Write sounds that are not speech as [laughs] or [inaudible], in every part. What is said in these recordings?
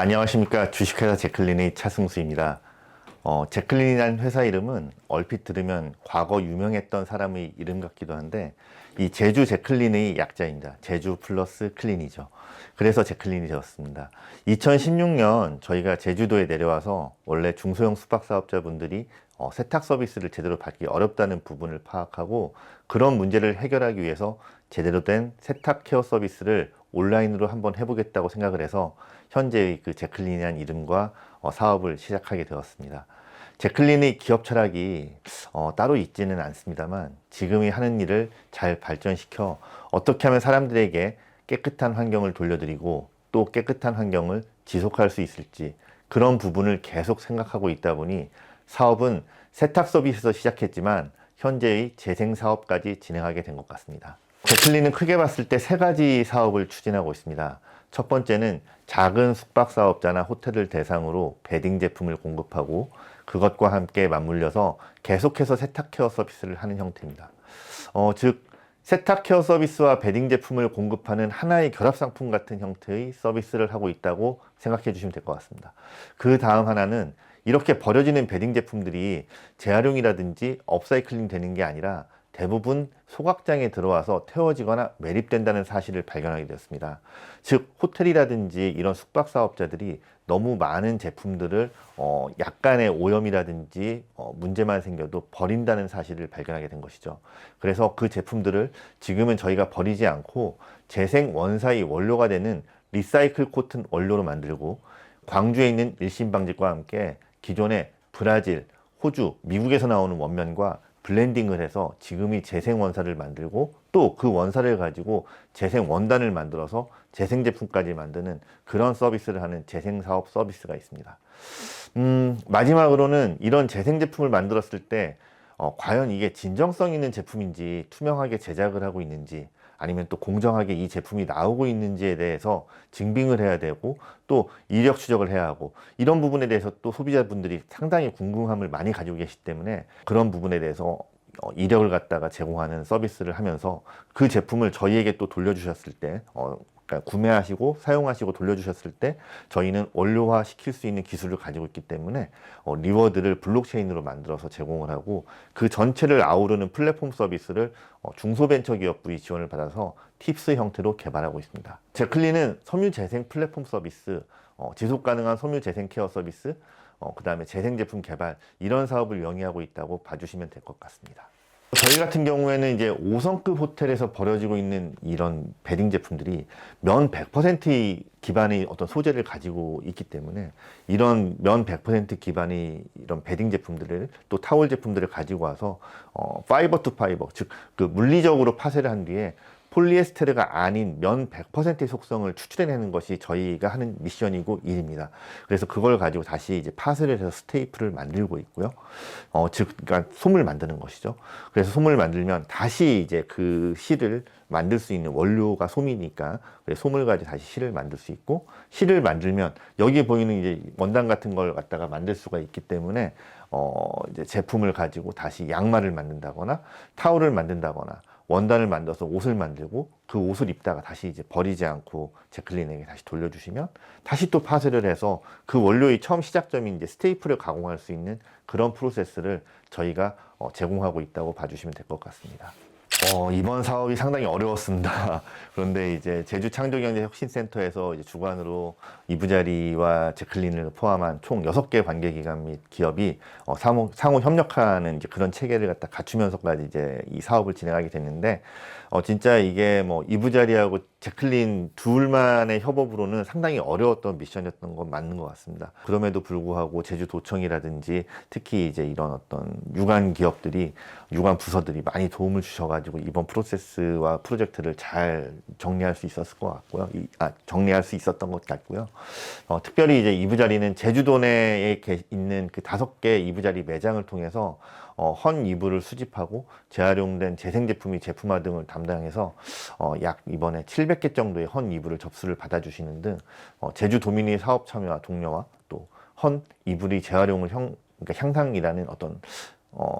안녕하십니까. 주식회사 제클린의 차승수입니다. 어, 제클린이라는 회사 이름은 얼핏 들으면 과거 유명했던 사람의 이름 같기도 한데 이 제주 제클린의 약자입니다. 제주 플러스 클린이죠. 그래서 제클린이 되었습니다. 2016년 저희가 제주도에 내려와서 원래 중소형 숙박 사업자분들이 어, 세탁 서비스를 제대로 받기 어렵다는 부분을 파악하고 그런 문제를 해결하기 위해서 제대로 된 세탁 케어 서비스를 온라인으로 한번 해보겠다고 생각을 해서 현재의 그 제클린이라는 이름과 어, 사업을 시작하게 되었습니다. 제클린의 기업 철학이 어, 따로 있지는 않습니다만 지금이 하는 일을 잘 발전시켜 어떻게 하면 사람들에게 깨끗한 환경을 돌려드리고 또 깨끗한 환경을 지속할 수 있을지 그런 부분을 계속 생각하고 있다 보니 사업은 세탁 서비스에서 시작했지만 현재의 재생 사업까지 진행하게 된 것 같습니다. 제클린은 크게 봤을 때 세 가지 사업을 추진하고 있습니다. 첫 번째는 작은 숙박 사업자나 호텔을 대상으로 베딩 제품을 공급하고 그것과 함께 맞물려서 계속해서 세탁 케어 서비스를 하는 형태입니다. 어, 즉 세탁 케어 서비스와 베딩 제품을 공급하는 하나의 결합 상품 같은 형태의 서비스를 하고 있다고 생각해 주시면 될 것 같습니다. 그 다음 하나는 이렇게 버려지는 베딩 제품들이 재활용이라든지 업사이클링 되는 게 아니라 대부분 소각장에 들어와서 태워지거나 매립된다는 사실을 발견하게 되었습니다. 즉 호텔이라든지 이런 숙박 사업자들이 너무 많은 제품들을 어 약간의 오염이라든지 어 문제만 생겨도 버린다는 사실을 발견하게 된 것이죠. 그래서 그 제품들을 지금은 저희가 버리지 않고 재생 원사의 원료가 되는 리사이클 코튼 원료로 만들고 광주에 있는 일신방직과 함께 기존의 브라질, 호주, 미국에서 나오는 원면과 블렌딩을 해서 지금이 재생 원사를 만들고 또 그 원사를 가지고 재생 원단을 만들어서 재생 제품까지 만드는 그런 서비스를 하는 재생 사업 서비스가 있습니다. 음, 마지막으로는 이런 재생 제품을 만들었을 때 어, 과연 이게 진정성 있는 제품인지 투명하게 제작을 하고 있는지 아니면 또 공정하게 이 제품이 나오고 있는지에 대해서 증빙을 해야 되고 또 이력 추적을 해야 하고 이런 부분에 대해서 또 소비자분들이 상당히 궁금함을 많이 가지고 계시기 때문에 그런 부분에 대해서 어, 이력을 갖다가 제공하는 서비스를 하면서 그 제품을 저희에게 또 돌려주셨을 때 어, 그러니까 구매하시고 사용하시고 돌려주셨을 때 저희는 원료화 시킬 수 있는 기술을 가지고 있기 때문에 어, 리워드를 블록체인으로 만들어서 제공을 하고 그 전체를 아우르는 플랫폼 서비스를 어, 중소벤처기업부의 지원을 받아서 팁스 형태로 개발하고 있습니다. 제클린은 섬유재생 플랫폼 서비스, 어, 지속가능한 섬유재생 케어 서비스, 어, 그 다음에 재생 제품 개발 이런 사업을 영위하고 있다고 봐주시면 될 것 같습니다. 저희 같은 경우에는 이제 5성급 호텔에서 버려지고 있는 이런 베딩 제품들이 면 100%의 기반의 어떤 소재를 가지고 있기 때문에 이런 면 100% 기반의 이런 베딩 제품들을 또 타월 제품들을 가지고 와서 어, 파이버 투 파이버 즉 그 물리적으로 파쇄를 한 뒤에 폴리에스테르가 아닌 면 100%의 속성을 추출해내는 것이 저희가 하는 미션이고 일입니다. 그래서 그걸 가지고 다시 이제 파쇄를 해서 스테이프를 만들고 있고요. 어, 즉, 그러니까 솜을 만드는 것이죠. 그래서 솜을 만들면 다시 이제 그 실을 만들 수 있는 원료가 솜이니까 그래서 솜을 가지고 다시 실을 만들 수 있고 실을 만들면 여기 보이는 이제 원단 같은 걸 갖다가 만들 수가 있기 때문에 어, 이제 제품을 가지고 다시 양말을 만든다거나 타올을 만든다거나 원단을 만들어서 옷을 만들고 그 옷을 입다가 다시 이제 버리지 않고 제클린에게 다시 돌려주시면 다시 또 파쇄를 해서 그 원료의 처음 시작점인 이제 스테이프를 가공할 수 있는 그런 프로세스를 저희가 어, 제공하고 있다고 봐주시면 될 것 같습니다. 어, 이번 사업이 상당히 어려웠습니다. [laughs] 그런데 이제 제주 창조경제 혁신센터에서 이제 주관으로 이부자리와 제클린을 포함한 총 6개 관계기관 및 기업이 어, 상호, 상호 협력하는 이제 그런 체계를 갖다 갖추면서까지 이제 이 사업을 진행하게 됐는데 어, 진짜 이게 뭐 이부자리하고 제클린 둘만의 협업으로는 상당히 어려웠던 미션이었던 건 맞는 것 같습니다. 그럼에도 불구하고 제주도청이라든지 특히 이제 이런 어떤 유관 기업들이 유관 부서들이 많이 도움을 주셔가지고 이번 프로세스와 프로젝트를 잘 정리할 수 있었을 것 같고요. 이, 아, 정리할 수 있었던 것 같고요. 어, 특별히 이제 이부 자리는 제주도 내에 계- 있는 그 다섯 개 이부 자리 매장을 통해서 어, 헌 이부를 수집하고 재활용된 재생 제품이 제품화 등을 담당해서 어, 약 이번에 700개 정도의 헌 이부를 접수를 받아주시는 등 어, 제주 도민의 사업 참여와 독려와 또 헌 이불이 재활용을 형, 그러니까 향상이라는 어떤 어,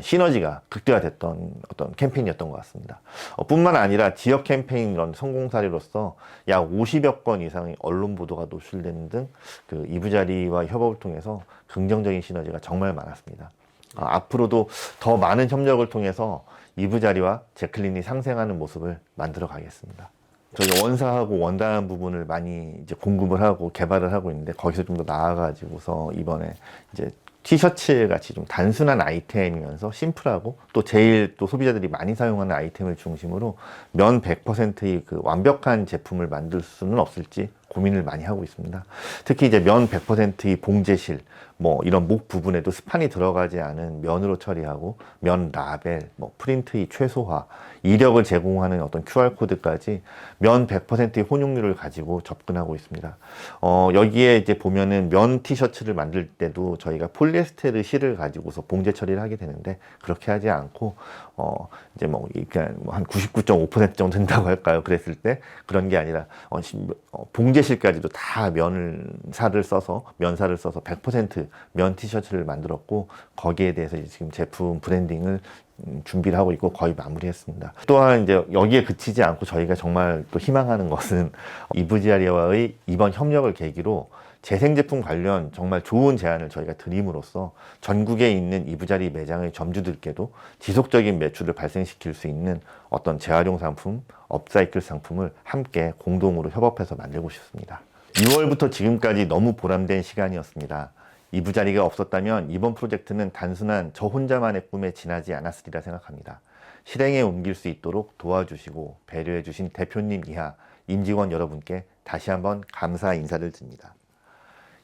시너지가 극대화됐던 어떤 캠페인이었던 것 같습니다. 어, 뿐만 아니라 지역 캠페인 이런 성공 사례로서 약 50여 건 이상의 언론 보도가 노출되는 등 그 이부자리와 협업을 통해서 긍정적인 시너지가 정말 많았습니다. 어, 앞으로도 더 많은 협력을 통해서 이부자리와 제클린이 상생하는 모습을 만들어 가겠습니다. 저희 원사하고 원단 부분을 많이 이제 공급을 하고 개발을 하고 있는데 거기서 좀 더 나아가지고서 이번에 이제 티셔츠 같이 좀 단순한 아이템이면서 심플하고 또 제일 또 소비자들이 많이 사용하는 아이템을 중심으로 면 100%의 그 완벽한 제품을 만들 수는 없을지 고민을 많이 하고 있습니다. 특히 이제 면 100%의 봉제실, 뭐 이런 목 부분에도 스판이 들어가지 않은 면으로 처리하고 면 라벨, 뭐 프린트의 최소화, 이력을 제공하는 어떤 QR 코드까지 면 100%의 혼용률을 가지고 접근하고 있습니다. 어, 여기에 이제 보면은 면 티셔츠를 만들 때도 저희가 폴리에스테르 실을 가지고서 봉제 처리를 하게 되는데 그렇게 하지 않고 어, 이제 뭐, 그러니까 뭐한 99.5% 정도 된다고 할까요? 그랬을 때 그런 게 아니라 어, 시- 어, 봉제실까지도 다 면사를 써서 면사를 써서 100%면 티셔츠를 만들었고 거기에 대해서 지금 제품 브랜딩을 음, 준비를 하고 있고 거의 마무리했습니다. 또한 이제 여기에 그치지 않고 저희가 정말 또 희망하는 것은 [laughs] 이브지아리아와의 이번 협력을 계기로 재생 제품 관련 정말 좋은 제안을 저희가 드림으로써 전국에 있는 이부자리 매장의 점주들께도 지속적인 매출을 발생시킬 수 있는 어떤 재활용 상품, 업사이클 상품을 함께 공동으로 협업해서 만들고 싶습니다. 6월부터 지금까지 너무 보람된 시간이었습니다. 이부 자리가 없었다면 이번 프로젝트는 단순한 저 혼자만의 꿈에 지나지 않았으리라 생각합니다. 실행에 옮길 수 있도록 도와주시고 배려해주신 대표님 이하 임직원 여러분께 다시 한번 감사 인사를 드립니다.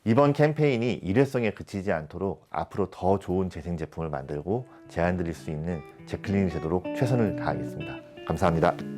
이번 캠페인이 일회성에 그치지 않도록 앞으로 더 좋은 재생 제품을 만들고 제안 드릴 수 있는 제 클린이 되도록 최선을 다하겠습니다. 감사합니다.